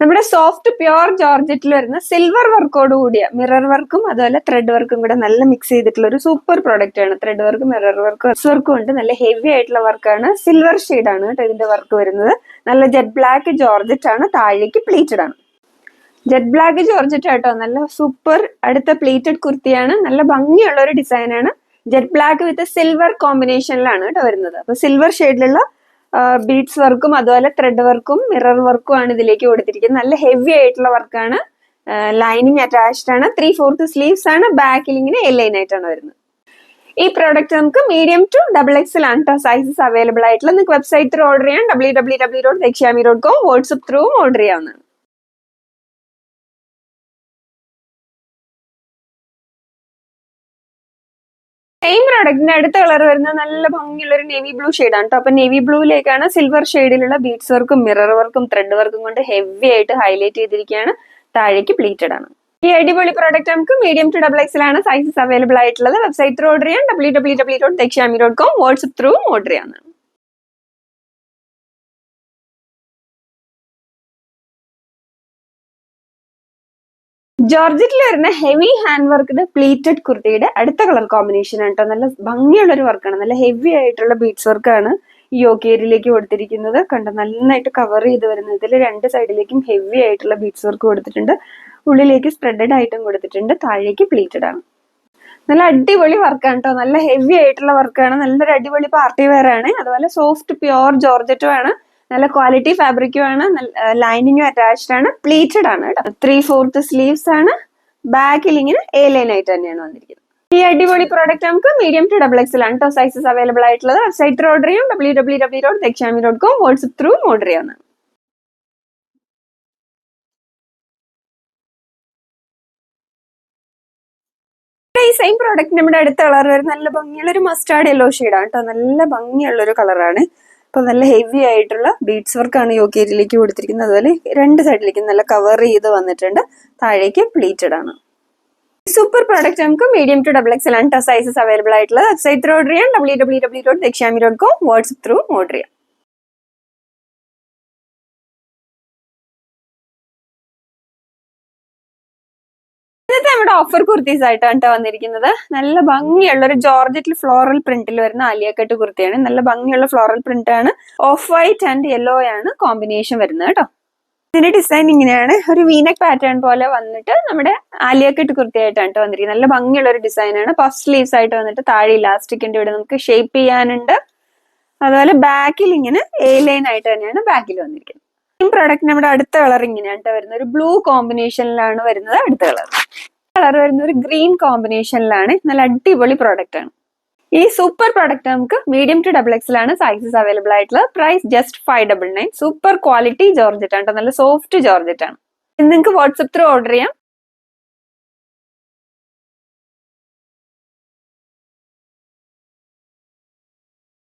നമ്മുടെ soft pure ജോർജറ്റിൽ വരുന്ന silver വർക്കോട് കൂടിയ മിറർ വർക്കും അതുപോലെ ത്രെഡ് വർക്കും കൂടെ നല്ല മിക്സ് ചെയ്തിട്ടുള്ള ഒരു സൂപ്പർ പ്രോഡക്റ്റ് ആണ്. ത്രെഡ് വർക്കും മിറർ വർക്കും വർക്കും ഉണ്ട്. നല്ല ഹെവി ആയിട്ടുള്ള വർക്കാണ് സിൽവർ ഷെയ്ഡ് ആണ് കേട്ടോ ഇതിന്റെ വർക്ക് വരുന്നത്. നല്ല ജെറ്റ് ബ്ലാക്ക് ജോർജറ്റ് ആണ്. താഴേക്ക് പ്ലീറ്റഡ് ആണ്. ജെറ്റ് ബ്ലാക്ക് ജോർജറ്റ് ആട്ടോ. നല്ല സൂപ്പർ അടുത്ത പ്ലീറ്റഡ് കുർത്തിയാണ്. നല്ല ഭംഗിയുള്ള ഒരു ഡിസൈനാണ് ജെറ്റ് ബ്ലാക്ക് വിത്ത് സിൽവർ കോമ്പിനേഷനിലാണ് കേട്ടോ വരുന്നത്. അപ്പൊ സിൽവർ ഷെയ്ഡിലുള്ള ബീഡ്സ് വർക്കും അതുപോലെ ത്രെഡ് വർക്കും മിറർ വർക്കും ആണ് ഇതിലേക്ക് കൊടുത്തിരിക്കുന്നത്. നല്ല ഹെവി ആയിട്ടുള്ള വർക്കാണ് ലൈനിങ് അറ്റാച്ച്ഡ് ആണ്. ത്രീ ഫോർത്ത് സ്ലീവ്സ് ആണ്. ബാക്കിൽ ഇങ്ങനെ എ ലൈൻ ആയിട്ടാണ് വരുന്നത്. ഈ പ്രോഡക്റ്റ് നമുക്ക് മീഡിയം ടു ഡബിൾ എക്സൽ ആണ് സൈസസ് അവൈലബിൾ ആയിട്ടുള്ള നിങ്ങൾക്ക് വെബ്സൈറ്റ് ത്രൂ ഓർഡർ ചെയ്യാം. W W W dot Dakshyami dot com WhatsApp ത്രൂവും order ചെയ്യാവുന്നതാണ്. സെയിം പ്രോഡക്റ്റിന്റെ അടുത്ത കളർ വരുന്ന നല്ല ഭംഗിയുള്ള ഒരു നേവി ബ്ലൂ ആണ് കേട്ടോ അപ്പൊ നേവി ബ്ലൂയിലേക്കാണ് സിൽവർ ഷെയ്ഡിലുള്ള ബീഡ്സ് വർക്കും മിറർ വർക്കും ത്രെഡ് വർക്കും കൊണ്ട് ഹെവി ആയിട്ട് ഹൈലൈറ്റ് ചെയ്തിരിക്കുകയാണ് താഴേക്ക് പ്ലീറ്റഡ് ആണ്. ഈ അടിപൊളി പ്രോഡക്റ്റ് നമുക്ക് മീഡിയം ടു ഡബിൾ എക്സിലാണ് സൈസസ് അവൈലബിൾ ആയിട്ടുള്ളത് വെബ്സൈറ്റ് ത്രൂ ഓർഡർ ചെയ്യാം W W W dot Dakshyami dot com WhatsApp through order ചെയ്യാവുന്നതാണ് ജോർജറ്റിൽ വരുന്ന ഹെവി ഹാൻഡ് വർക്ക്ഡ് പ്ലീറ്റഡ് കുർത്തിയുടെ അടുത്ത കളർ കോമ്പിനേഷൻ ആണ് കേട്ടോ നല്ല ഭംഗിയുള്ള ഒരു വർക്കാണ്. നല്ല ഹെവി ആയിട്ടുള്ള ബീഡ്സ് വർക്കാണ് ഈ യോക്കേരിയിലേക്ക് കൊടുത്തിരിക്കുന്നത്. കണ്ടോ? നന്നായിട്ട് കവർ ചെയ്ത് വരുന്നത്. ഇതിൽ രണ്ട് സൈഡിലേക്കും ഹെവി ആയിട്ടുള്ള ബീഡ്സ് വർക്ക് കൊടുത്തിട്ടുണ്ട്. ഉള്ളിലേക്ക് സ്പ്രെഡഡ് ആയിട്ടും കൊടുത്തിട്ടുണ്ട്. താഴേക്ക് പ്ലീറ്റഡ് ആണ്. നല്ല അടിപൊളി വർക്കാണ് കേട്ടോ നല്ല ഹെവി ആയിട്ടുള്ള വർക്കാണ്. നല്ലൊരു അടിപൊളി പാർട്ടി വെയർ ആണ്. അതുപോലെ സോഫ്റ്റ് പ്യുവർ ജോർജറ്റും ആണ്. നല്ല ക്വാളിറ്റി ഫാബ്രിക്കും ആണ് ലൈനിങ്ങും അറ്റാച്ച്ഡ് ആണ് പ്ലീറ്റഡ് ആണ് കേട്ടോ. ത്രീ ഫോർത്ത് സ്ലീവ്സ് ആണ് ബാക്കിൽ ഇങ്ങനെ എ ലൈൻ ആയിട്ട് തന്നെയാണ് വന്നിരിക്കുന്നത്. ഈ അടിപൊളി പ്രോഡക്റ്റ് നമുക്ക് മീഡിയം ടു ഡബിൾ എക്സൽ ആണ്. കേട്ടോ സൈസസ് അവൈലബിൾ ആയിട്ടുള്ളത് വെബ്സൈറ്റ് ത്രൂ ഓർഡർ ചെയ്യും W W W dot Dakshami dot com WhatsApp through order ചെയ്യാവുന്നതാണ്. ഈ സെയിം പ്രോഡക്റ്റ് നമ്മുടെ അടുത്ത കളർ വരുന്ന നല്ല ഭംഗിയുള്ള ഒരു മസ്റ്റാർഡ് യെല്ലോ ഷെയ്ഡാണ് കേട്ടോ. നല്ല ഭംഗിയുള്ള ഒരു കളറാണ് അപ്പൊ നല്ല ഹെവി ആയിട്ടുള്ള ബീഡ്സ് വർക്കാണ് യോക്കേരിയിലേക്ക് കൊടുത്തിരിക്കുന്നത്. അതുപോലെ രണ്ട് സൈഡിലേക്ക് നല്ല കവർ ചെയ്ത് വന്നിട്ടുണ്ട്. താഴേക്ക് പ്ലീറ്റഡ് ആണ്. സൂപ്പർ പ്രോഡക്റ്റ് നമുക്ക് മീഡിയം ടു ഡബിൾ എക്സൽ ആണ് സൈസസ് അവൈലബിൾ ആയിട്ടുള്ളത് വെബ്സൈറ്റ് ത്രൂ ഓർഡർ ചെയ്യാം W W W dot Dakshami dot com WhatsApp through order ചെയ്യാം നമ്മുടെ ഓഫർ കുർത്തീസ് ആയിട്ടാണ് വന്നിരിക്കുന്നത്. നല്ല ഭംഗിയുള്ള ഒരു ജോർജറ്റിൽ ഫ്ലോറൽ പ്രിന്റിൽ വരുന്ന ആലിയക്കെട്ട് കുർത്തിയാണ്. നല്ല ഭംഗിയുള്ള ഫ്ലോറൽ പ്രിന്റ് ആണ്. ഓഫ് വൈറ്റ് ആൻഡ് യെല്ലോ ആണ് കോമ്പിനേഷൻ വരുന്നത് കേട്ടോ ഇതിന്റെ ഡിസൈൻ ഇങ്ങനെയാണ്. ഒരു വീനക് പാറ്റേൺ പോലെ വന്നിട്ട് നമ്മുടെ ആലിയക്കെട്ട് കുർത്തിയായിട്ടാണ് കേട്ടോ വന്നിരിക്കുന്നത്. നല്ല ഭംഗിയുള്ള ഒരു ഡിസൈനാണ് പഫ് സ്ലീവ്സ് ആയിട്ട് വന്നിട്ട് താഴെ ഇലാസ്റ്റിക്കിന്റെ ഇവിടെ നമുക്ക് ഷേപ്പ് ചെയ്യാനുണ്ട്. അതുപോലെ ബാക്കിൽ ഇങ്ങനെ എ ലൈൻ ആയിട്ട് തന്നെയാണ് ബാക്കിൽ വന്നിരിക്കുന്നത്. ഈ പ്രോഡക്റ്റ് നമ്മുടെ അടുത്ത കളർ ഇങ്ങനെയാണ് വരുന്നത്. ഒരു ബ്ലൂ കോമ്പിനേഷനിലാണ് വരുന്നത് അടുത്ത കളർ കളർ വരുന്ന ഒരു ഗ്രീൻ കോമ്പിനേഷനിലാണ് നല്ല അടിപൊളി പ്രോഡക്റ്റ് ആണ്. ഈ സൂപ്പർ പ്രോഡക്റ്റ് നമുക്ക് മീഡിയം ടു ഡബിൾ എക്സിലാണ് സൈസസ് അവൈലബിൾ ആയിട്ടുള്ളത്. Price just five double nine super quality georgette ആണ് നല്ല സോഫ്റ്റ് ജോർജറ്റ് ആണ്. നിങ്ങൾക്ക് വാട്സപ്പ് ത്രൂ ഓർഡർ ചെയ്യാം.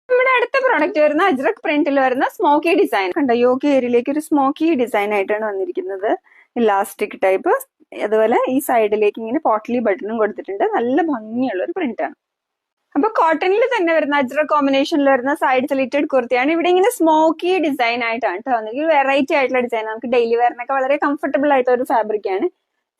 നമ്മുടെ അടുത്ത പ്രോഡക്റ്റ് വരുന്ന അജ്രക് പ്രിന്റിൽ വരുന്ന സ്മോക്കി ഡിസൈൻ കണ്ടോ? യോക്കി ഏരിയയിലേക്ക് ഒരു സ്മോക്കി ഡിസൈൻ ആയിട്ടാണ് വന്നിരിക്കുന്നത്. ഇലാസ്റ്റിക് ടൈപ്പ് അതുപോലെ ഈ സൈഡിലേക്ക് ഇങ്ങനെ പോട്ടലി ബട്ടണും കൊടുത്തിട്ടുണ്ട്. നല്ല ഭംഗിയുള്ള ഒരു പ്രിന്റ് ആണ്. അപ്പൊ കോട്ടണിൽ തന്നെ വരുന്ന അജ്ര കോമ്പിനേഷനിൽ വരുന്ന സൈഡ് സ്ലിറ്റഡ് കുർത്തിയാണ്. ഇവിടെ ഇങ്ങനെ സ്മോക്കി ഡിസൈൻ ആയിട്ടാണ് കേട്ടോ വന്നിരിക്കുന്നത് വെറൈറ്റി ആയിട്ടുള്ള ഡിസൈൻ നമുക്ക് ഡെയിലി വെയറിനൊക്കെ വളരെ കംഫർട്ടബിൾ ആയിട്ടുള്ള ഒരു ഫാബ്രിക് ആണ്.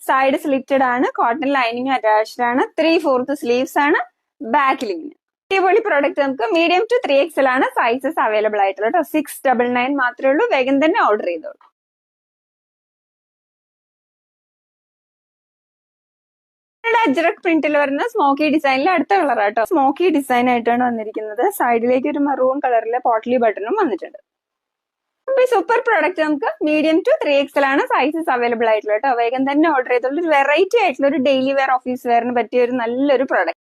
സൈഡ് സ്ലിറ്റഡ് ആണ്. കോട്ടൺ ലൈനിങ് അറ്റാച്ച്ഡ് ആണ്. ത്രീ ഫോർത്ത് സ്ലീവ്സ് ആണ് ബാക്കിൽ ഇങ്ങനെ. അടിപൊളി പ്രോഡക്റ്റ് നമുക്ക് മീഡിയം ടു ത്രീ എക്സൽ ആണ് സൈസസ് അവൈലബിൾ ആയിട്ടുള്ളത് സിക്സ് ഡബിൾ നയൻ മാത്രമേ ഉള്ളൂ. വേഗം തന്നെ ഓർഡർ ചെയ്തോളൂ. അജ്രക് പ്രിന്റിൽ വരുന്ന സ്മോക്കി ഡിസൈനിലെ അടുത്ത കളർ ആട്ടോ. സ്മോക്കി ഡിസൈൻ ആയിട്ടാണ് വന്നിരിക്കുന്നത്. സൈഡിലേക്ക് ഒരു മറൂൺ കളറിലെ പോട്ട്ലി ബട്ടണും വന്നിട്ടുണ്ട്. അപ്പൊ ഈ സൂപ്പർ പ്രോഡക്റ്റ് നമുക്ക് മീഡിയം ടു ത്രീ എക്സൽ ആണ് സൈസസ് അവൈലബിൾ ആയിട്ടുള്ളത് വേഗം തന്നെ ഓർഡർ ചെയ്തോളൂ. ഒരു വെറൈറ്റി ആയിട്ടുള്ള ഒരു ഡെയിലി വെയർ ഓഫീസ് വെയറിന് പറ്റിയ ഒരു നല്ലൊരു പ്രോഡക്റ്റ്